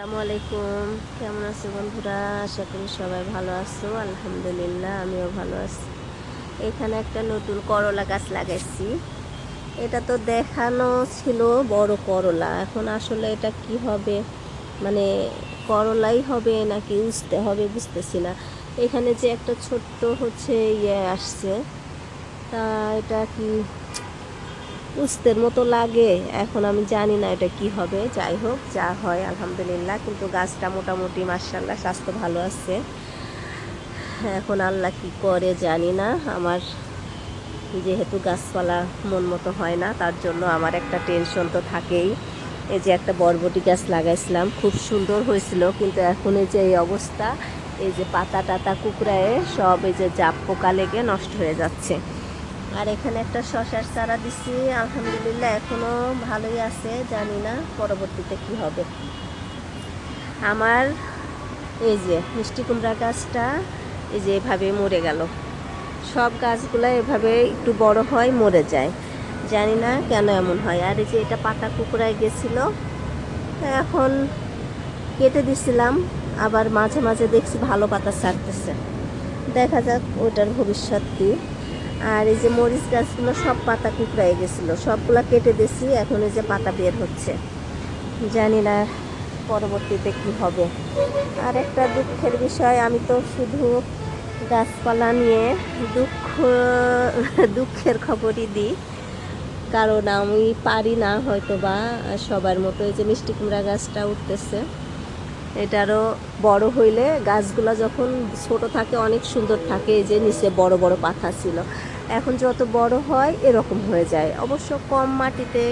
আসসালামু আলাইকুম। কেমন আছো বন্ধুরা? আশা করি সবাই ভালো আছো। আলহামদুলিল্লাহ, আমিও ভালো আছি। এখানে একটা নতুন করলা গাছ লাগাইছি। এটা তো দেখানো ছিল বড় করলা। এখন আসলে এটা কি হবে? মানে করলাই হবে নাকি উঠতে হবে বুঝতেছি না। এখানে যে একটা ছোট্ট হচ্ছে ইয়ে আসছে। তা এটা কি উস্তের মতো লাগে। এখন আমি জানি না এটা কি হবে। যাই হোক, যা হয়, আলহামদুলিল্লাহ। কিন্তু গাছটা মোটামুটি মার্শাল্লাহ স্বাস্থ্য ভালো আছে। এখন আল্লাহ কি করে জানি না। আমার যেহেতু গাছপালা মন মতো হয় না, তার জন্য আমার একটা টেনশন তো থাকেই। এই যে একটা বরবটি গাছ লাগাইছিলাম, খুব সুন্দর হয়েছিল। কিন্তু এখন এই যে এই অবস্থা, এই যে পাতা টাতা কুকড়ায় সব এই যে জাপ পোকা লেগে নষ্ট হয়ে যাচ্ছে। আর এখানে একটা শশার চারা দিছি। আলহামদুলিল্লাহ এখনও ভালোই আছে, জানি না পরবর্তীতে কি হবে। আমার এই যে মিষ্টি কুমড়া গাছটা, এই যে এভাবে মরে গেল। সব গাছগুলো এভাবে একটু বড় হয়, মরে যায়। জানি না কেন এমন হয়। আর এই যে এটা পাতা কুকুরায় গেছিল, এখন কেটে দিছিলাম, আবার মাঝে মাঝে দেখছি ভালো পাতা ছাড়তেছে। দেখা যাক ওটার ভবিষ্যৎ কী। আর এই যে মরিচ গাছগুলো সব পাতা কুকড়ায় গেছিল। সবগুলো কেটে দিয়েছি, এখন এই যে পাতা বের হচ্ছে। জানি না পরবর্তীতে কি হবে। আর একটা দুঃখের বিষয়, আমি তো শুধু গাছপালা নিয়ে দুঃখ, দুঃখের খবরই দিই। কারণ আমি পারি না হয়তো বা সবার মতো এই যে মিষ্টি কুমড়া গাছটা উঠতেছে। এটারও বড় হইলে গাছগুলো যখন ছোট থাকে, অনেক সুন্দর থাকে, এই যে নিচে বড় বড় পাতা ছিল। এখন যত বড় হয় এরকম হয়ে যায়। অবশ্য কম মাটিতে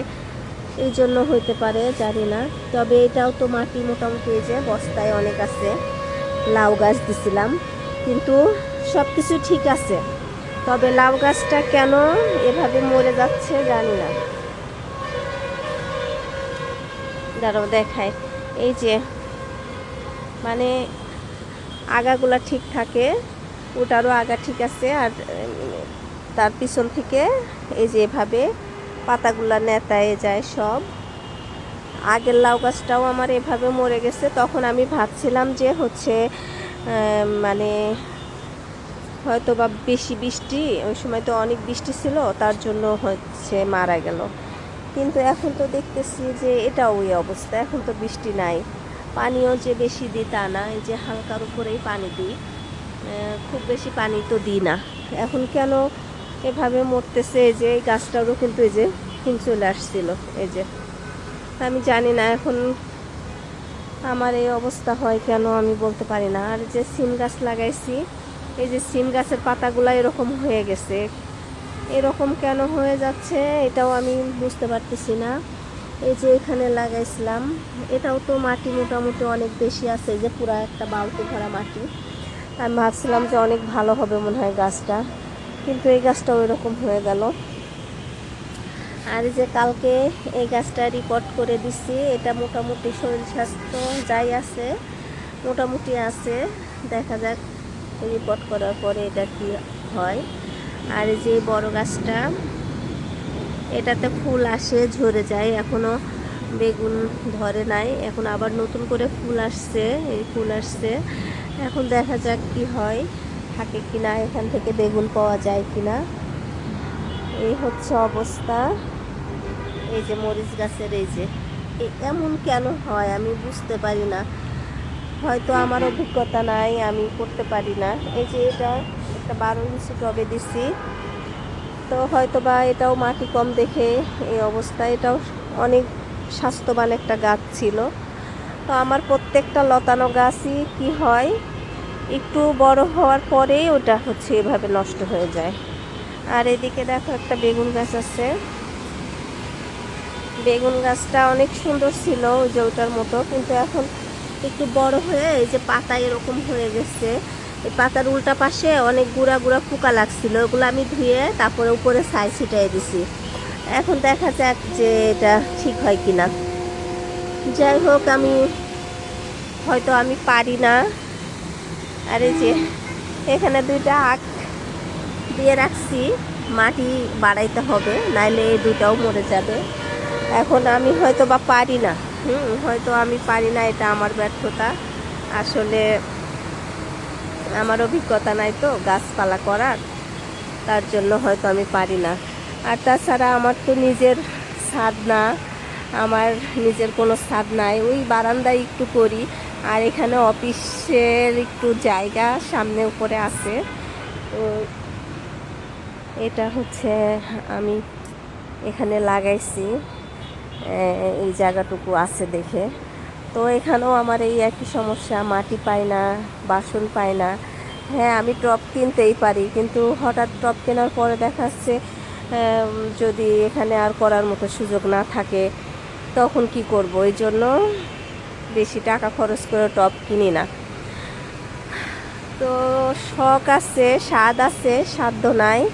এই জন্য হইতে পারে, জানি না। তবে এটাও তো মাটি মোটামুটি এই যে বস্তায় অনেক আছে। লাউ গাছ দিছিলাম। কিন্তু সব কিছু ঠিক আছে। তবে লাউ গাছটা কেন এভাবে মরে যাচ্ছে জানি না। দাঁড়াও দেখায় এই যে মানে আগাগুলা ঠিক থাকে, ওটারও আগা ঠিক আছে আর তার পিছন থেকে এই যে এভাবে পাতাগুলা নেতায় যায় সব। আগের লাউ গাছটাও আমার এভাবে মরে গেছে। তখন আমি ভাবছিলাম যে হচ্ছে মানে হয়তো বা বেশি বৃষ্টি, ওই সময় তো অনেক বৃষ্টি ছিল, তার জন্য হচ্ছে মারা গেল। কিন্তু এখন তো দেখতেছি যে এটা ওই অবস্থা, এখন তো বৃষ্টি নাই। পানিও যে বেশি দিই তা না, এই যে হালকার উপরেই পানি দিই খুব বেশি পানি তো দিই না। এখন কেন এভাবে মরতেছে, এই যে এই গাছটারও কিন্তু এই যে ফুল চলে আসছিল, এই যে। আমি জানি না এখন আমার এই অবস্থা হয় কেন আমি বলতে পারি না। আর যে সিম গাছ লাগাইছি, এই যে সিম গাছের পাতাগুলো এরকম হয়ে গেছে। এরকম কেন হয়ে যাচ্ছে এটাও আমি বুঝতে পারতেছি না। এই যে এখানে লাগাইছিলাম, এটাও তো মাটি মোটামুটি অনেক বেশি আছে যে পুরা একটা বালতি ভরা মাটি। আমি ভাবছিলাম যে অনেক ভালো হবে মনে হয় গাছটা। কিন্তু এই গাছটাও এরকম হয়ে গেল। আর যে কালকে এই গাছটা রিপোর্ট করে দিছি, এটা মোটামুটি শরীর স্বাস্থ্য যাই আছে, মোটামুটি আছে। দেখা যাক রিপোর্ট করার পরে এটা কি হয়। আর যে বড় গাছটা, এটাতে ফুল আসে, ঝরে যায়। এখনও বেগুন ধরে নাই। এখন আবার নতুন করে ফুল আসছে, এই ফুল আসছে। এখন দেখা যাক কি হয়। থাকে কিনা, এখান থেকে বেগুন পাওয়া যায় কিনা। এই হচ্ছে অবস্থা। এই যে মরিচ গাছের এই যে এমন কেন হয় আমি বুঝতে পারি না। হয়তো আমার অভিজ্ঞতা নাই, আমি করতে পারি না। এই যে এটা একটা বারো ইঞ্চি টবে দিছি। তো হয়তো বা এটাও মাটি কম দেখে এই অবস্থা। এটাও অনেক স্বাস্থ্যবান একটা গাছ ছিল। তো আমার প্রত্যেকটা লতানো গাছই কি হয় একটু বড় হওয়ার পরেই ওটা হচ্ছে এভাবে নষ্ট হয়ে যায়। আর এদিকে দেখো একটা বেগুন গাছ আছে। বেগুন গাছটা অনেক সুন্দর ছিল ওই যে ওটার মতো, কিন্তু এখন একটু বড় হয়ে এই যে পাতা এরকম হয়ে গেছে। এই পাতার উল্টা পাশে অনেক গুঁড়া গুঁড়া পোকা লাগছিল, ওগুলো আমি ধুয়ে তারপরে উপরে ছাই ছিটাই দিছি। এখন দেখা যাক যে এটা ঠিক হয় কিনা। যাই হোক, আমি হয়তো আমি পারি না। আর এই যে এখানে দুইটা আখ দিয়ে রাখছি, মাটি বাড়াইতে হবে, নাইলে এই দুটাও মরে যাবে। এখন আমি হয়তো বা পারি না, হুম, হয়তো আমি পারি না, এটা আমার ব্যর্থতা। আসলে আমার অভিজ্ঞতা নাই তো গাছপালা করার, তার জন্য হয়তো আমি পারি না। আর তাছাড়া আমার তো নিজের ছাদ না আমার নিজের কোনো স্বাদ নাই ওই বারান্দায় একটু করি আর এখানে অফিসের একটু জায়গা সামনে উপরে আছে। তো এটা হচ্ছে আমি এখানে লাগাইছি এই জায়গাটুকু আছে দেখে। তো এখানেও আমার এই একই সমস্যা, মাটি পাই না, বাসন পাই না। হ্যাঁ আমি টপ কিনতেই পারি, কিন্তু হঠাৎ টপ কেনার পরে দেখাচ্ছে যদি এখানে আর করার মতো সুযোগ না থাকে, তখন কি করব? এই জন্য বেশি টাকা খরচ করে টপ কিনি না। তো শখ আছে, স্বাদ আছে, সাধ্য নাই।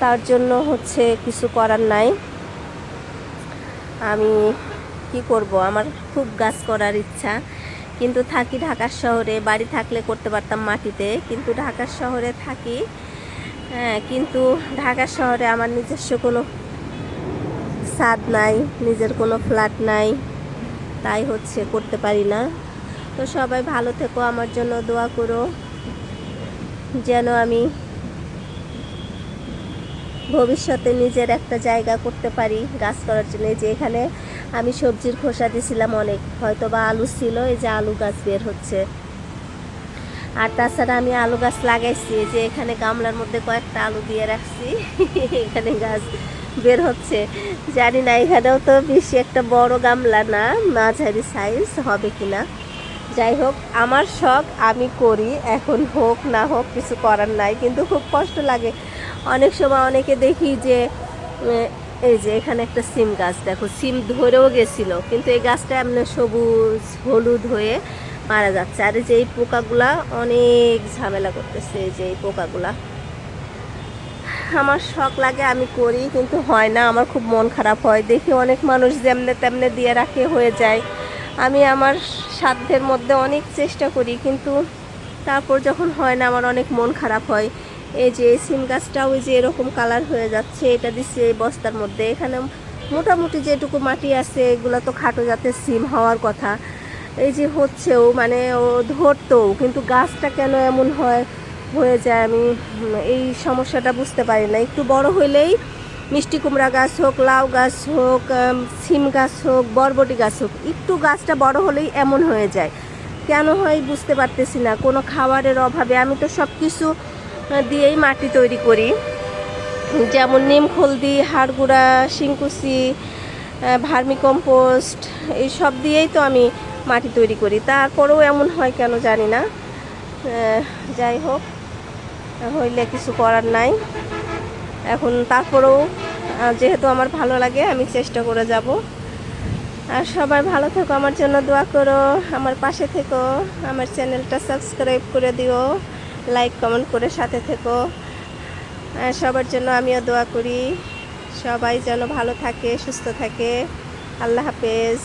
তার জন্য হচ্ছে কিছু করার নাই। আমি কি করব? আমার খুব গাছ করার ইচ্ছা। কিন্তু থাকি ঢাকার শহরে, বাড়ি থাকলে করতে পারতাম মাটিতে। কিন্তু ঢাকার শহরে থাকি হ্যাঁ কিন্তু ঢাকার শহরে আমার নিজস্ব কোনো ছাদ নাই, নিজের কোনো ফ্ল্যাট নাই। তাই হচ্ছে, করতে পারি না। তো সবাই ভালো থেকো, আমার জন্য দোয়া করো। যেন আমি ভবিষ্যতে নিজের একটা জায়গা করতে পারি গাছ করার জন্য। যে এখানে আমি সবজির খোসা দিয়েছিলাম অনেক হয়তো বা আলু ছিল, এই যে আলু গাছ বের হচ্ছে। আর তাছাড়া আমি আলু গাছ লাগাইছি যে এখানে গামলার মধ্যে কয়েকটা আলু দিয়ে রাখছি। এখানে গাছ বের হচ্ছে। জানি না, এখানেও তো বেশি একটা বড় গামলা না, মাঝারি সাইজ হবে কিনা। যাই হোক, আমার শখ আমি করি, এখন হোক না হোক কিছু করার নাই, কিন্তু খুব কষ্ট লাগে। অনেক সময় অনেকে দেখি যে এই যে এখানে একটা সিম গাছ, দেখো, সিম ধরেও গেছিল, কিন্তু এই গাছটা এমনি সবুজ, হলুদ হয়ে মারা যাচ্ছে। আর যে এই পোকাগুলা অনেক ঝামেলা করতেছে যে এই পোকাগুলা। আমার শখ লাগে, আমি করি, কিন্তু হয় না, আমার খুব মন খারাপ হয়। দেখি অনেক মানুষ যেমনে তেমনে দিয়ে রাখে, হয়ে যায়। আমি আমার সাধ্যের মধ্যে অনেক চেষ্টা করি, কিন্তু তারপর যখন হয় না, আমার অনেক মন খারাপ হয়। এই যে সিম গাছটা, ওই যে এরকম কালার হয়ে যাচ্ছে, এটা দিচ্ছে এই বস্তার মধ্যে। এখানে মোটামুটি যেটুকু মাটি আছে, এগুলো তো খাটো জাতের সিম হওয়ার কথা। এই যে হচ্ছেও মানে ও ধরতো কিন্তু গাছটা কেন এমন হয়? হয়ে যায়, আমি এই সমস্যাটা বুঝতে পারি না। একটু বড় হইলেই মিষ্টি কুমড়া গাছ হোক, লাউ গাছ হোক সিম গাছ হোক, বরবটি গাছ হোক, একটু গাছটা বড় হলেই এমন হয়ে যায়। কেন হয় বুঝতে পারতেছি না, কোনো খাবারের অভাবে আমি তো সব কিছু দিয়েই মাটি তৈরি করি। যেমন নিম খলদি হাড়গুড়া, শিংকুচি ভার্মি কম্পোস্ট এই সব দিয়েই তো আমি মাটি তৈরি করি। তারপরেও এমন হয় কেন জানি না। যাই হোক। হইলে কিছু করার নাই। এখন তারপরেও যেহেতু আমার ভালো লাগে, আমি চেষ্টা করে যাব। আর সবাই ভালো থেকো, আমার জন্য দোয়া করো, আমার পাশে থেকো, আমার চ্যানেলটা সাবস্ক্রাইব করে দিও, লাইক, কমেন্ট করে সাথে থেকো। সবার জন্য আমিও দোয়া করি, সবাই যেন ভালো থাকে, সুস্থ থাকে। আল্লাহ হাফেজ।